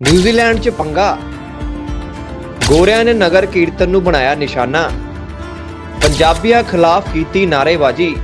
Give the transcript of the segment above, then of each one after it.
New Zealand 'ਚ ਪੰਗਾ। ਗੋਰਿਆਂ ਨੇ ਨਗਰ ਕੀਰਤਨ ਨੂੰ ਬਣਾਇਆ ਨਿਸ਼ਾਨਾ। ਪੰਜਾਬੀਆਂ ਖਿਲਾਫ ਕੀਤੀ ਨਾਅਰੇਬਾਜ਼ੀ।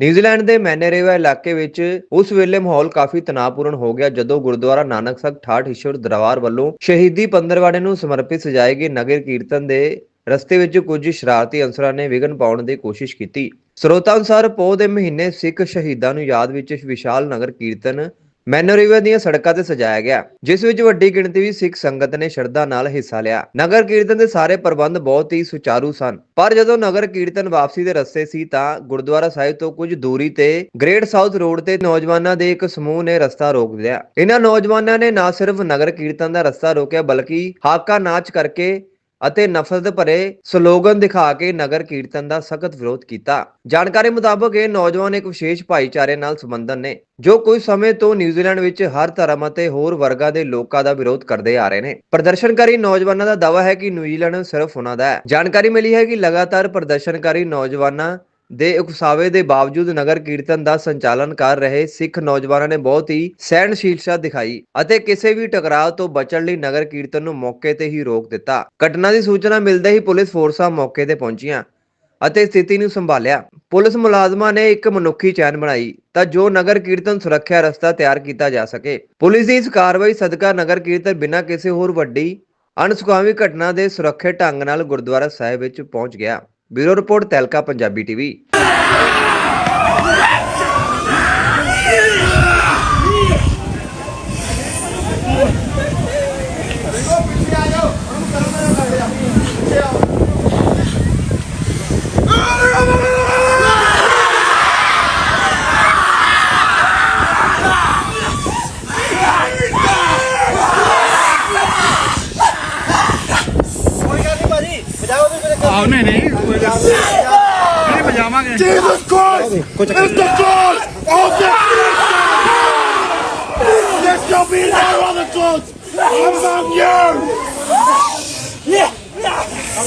ਨਿਊਜ਼ੀਲੈਂਡ ਦੇ ਮੈਨੇਰੇਵਾ ਇਲਾਕੇ ਵਿੱਚ ਉਸ ਵੇਲੇ ਮਾਹੌਲ ਕਾਫੀ ਤਣਾਅਪੂਰਨ ਹੋ ਗਿਆ ਜਦੋਂ ਗੁਰਦੁਆਰਾ ਨਾਨਕ ਸਾਹਿਬ ਠਾਠ ਈਸ਼ਵਰ ਦਰਬਾਰ ਵੱਲੋਂ ਸ਼ਹੀਦੀ ਪੰਦਰਵਾੜੇ ਨੂੰ ਸਮਰਪਿਤ ਸਜਾਏ ਗਏ ਨਗਰ ਕੀਰਤਨ ਦੇ ਰਸਤੇ ਵਿੱਚ ਕੁਝ ਸ਼ਰਾਰਤੀ ਅਨਸਰਾਂ ਨੇ ਵਿਘਨ ਪਾਉਣ ਦੀ ਕੋਸ਼ਿਸ਼ ਕੀਤੀ। ਸਰੋਤਾਂ ਅਨੁਸਾਰ ਪੋਹ ਦੇ ਮਹੀਨੇ ਸਿੱਖ ਸ਼ਹੀਦਾਂ ਨੂੰ ਯਾਦ ਵਿੱਚ ਵਿਸ਼ਾਲ ਨਗਰ ਕੀਰਤਨ ਮੈਨੋਰੀਵਾ ਦੀਆਂ ਸੜਕਾਂ ਤੇ ਸਜਾਇਆ ਗਿਆ, ਜਿਸ ਵਿੱਚ ਵੱਡੀ ਗਿਣਤੀ ਵਿੱਚ ਸਿੱਖ ਸੰਗਤ ਨੇ ਸ਼ਰਧਾ ਨਾਲ ਹਿੱਸਾ ਲਿਆ। ਨਗਰ ਕੀਰਤਨ ਦੇ ਸਾਰੇ ਪ੍ਰਬੰਧ ਬਹੁਤ ਹੀ ਸੁਚਾਰੂ ਸਨ, ਪਰ ਜਦੋਂ ਨਗਰ ਕੀਰਤਨ ਵਾਪਸੀ ਦੇ ਰਸਤੇ ਸੀ ਤਾਂ ਗੁਰਦੁਆਰਾ ਸਾਹਿਬ ਤੋਂ ਕੁਝ ਦੂਰੀ ਤੇ ਗ੍ਰੇਟ ਸਾਊਥ ਰੋਡ ਤੇ ਨੌਜਵਾਨਾਂ ਦੇ ਇੱਕ ਸਮੂਹ ਨੇ ਰਸਤਾ ਰੋਕ ਲਿਆ। ਇਹਨਾਂ ਨੌਜਵਾਨਾਂ ਨੇ ਨਾ ਸਿਰਫ ਨਗਰ ਕੀਰਤਨ ਦਾ ਰਸਤਾ ਰੋਕਿਆ, ਬਲਕਿ ਹਾਕਾ ਨਾਚ ਕਰਕੇ ਅਤੇ ਨਫ਼ਰਤ ਭਰੇ ਸਲੋਗਨ ਦਿਖਾ ਕੇ ਨਗਰ ਕੀਰਤਨ ਦਾ ਸਖਤ ਵਿਰੋਧ ਕੀਤਾ। ਜਾਣਕਾਰੀ ਮੁਤਾਬਕ ਇਹ ਨੌਜਵਾਨ ਇੱਕ ਵਿਸ਼ੇਸ਼ ਭਾਈਚਾਰੇ ਨਾਲ ਸੰਬੰਧਨ ਨੇ, ਜੋ ਕੁਝ ਸਮੇਂ ਤੋਂ ਨਿਊਜ਼ੀਲੈਂਡ ਵਿੱਚ ਹਰ ਧਰਮ ਅਤੇ ਹੋਰ ਵਰਗਾਂ ਦੇ ਲੋਕਾਂ ਦਾ ਵਿਰੋਧ ਕਰਦੇ ਆ ਰਹੇ ਨੇ। ਪ੍ਰਦਰਸ਼ਨਕਾਰੀ ਨੌਜਵਾਨਾਂ ਦਾ ਦਾਅਵਾ ਹੈ ਕਿ ਨਿਊਜ਼ੀਲੈਂਡ ਸਿਰਫ ਉਹਨਾਂ ਦਾ ਹੈ। ਜਾਣਕਾਰੀ ਮਿਲੀ ਹੈ ਕਿ ਲਗਾਤਾਰ ਪ੍ਰਦਰਸ਼ਨਕਾਰੀ ਨੌਜਵਾਨਾਂ ਦੇ ਉਕਸਾਵੇ ਦੇ ਬਾਵਜੂਦ ਨਗਰ ਕੀਰਤਨ ਦਾ ਸੰਚਾਲਨ ਕਰ ਰਹੇ ਸਿੱਖ ਨੌਜਵਾਨਾਂ ਨੇ ਬਹੁਤ ਹੀ ਸਹਿਣਸ਼ੀਲਤਾ ਦਿਖਾਈ ਅਤੇ ਕਿਸੇ ਵੀ ਟਕਰਾਅ ਤੋਂ ਬਚਣ ਲਈ ਨਗਰ ਕੀਰਤਨ ਨੂੰ ਮੌਕੇ ਤੇ ਹੀ ਰੋਕ ਦਿੱਤਾ। ਘਟਨਾ ਦੀ ਸੂਚਨਾ ਮਿਲਦੇ ਹੀ ਪੁਲਿਸ ਫੋਰਸਾਂ ਮੌਕੇ ਤੇ ਪਹੁੰਚੀਆਂ ਅਤੇ ਸਥਿਤੀ ਨੂੰ ਸੰਭਾਲਿਆ। ਪੁਲਿਸ ਮੁਲਾਜ਼ਮਾਂ ਨੇ ਇੱਕ ਮਨੁੱਖੀ ਚੈਨ ਬਣਾਈ ਤਾਂ ਜੋ ਨਗਰ ਕੀਰਤਨ ਸੁਰੱਖਿਆ ਰਸਤਾ ਤਿਆਰ ਕੀਤਾ ਜਾ ਸਕੇ। ਪੁਲਿਸ ਦੀ ਇਸ ਕਾਰਵਾਈ ਸਦਕਾ ਨਗਰ ਕੀਰਤਨ ਬਿਨਾਂ ਕਿਸੇ ਹੋਰ ਵੱਡੀ ਅਣਸੁਖਾਵੀ ਘਟਨਾ ਦੇ ਸੁਰੱਖਿਅਤ ਢੰਗ ਨਾਲ ਗੁਰਦੁਆਰਾ ਸਾਹਿਬ ਵਿੱਚ ਪਹੁੰਚ ਗਿਆ। ਬਿਊਰੋ ਰਿਪੋਰਟ ਤੈਲਕਾ ਪੰਜਾਬੀ ਟੀਵੀ ਕੋਈ ਗੱਲ Jesus Christ is the God of the Christians! There shall be no other gods among you!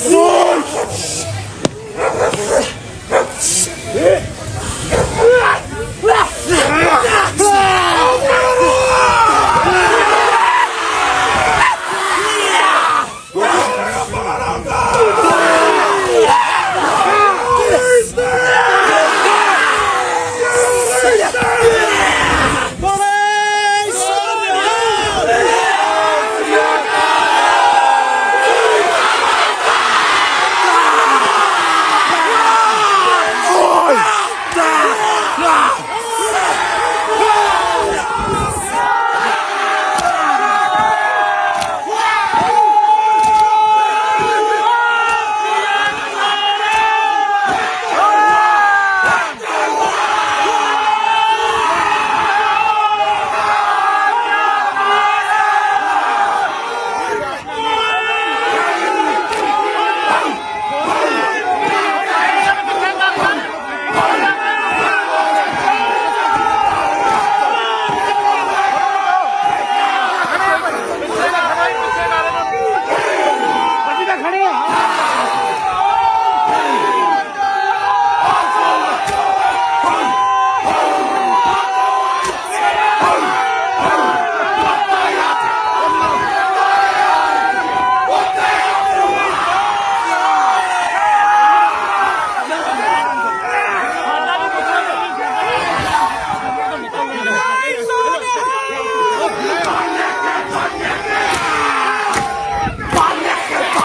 No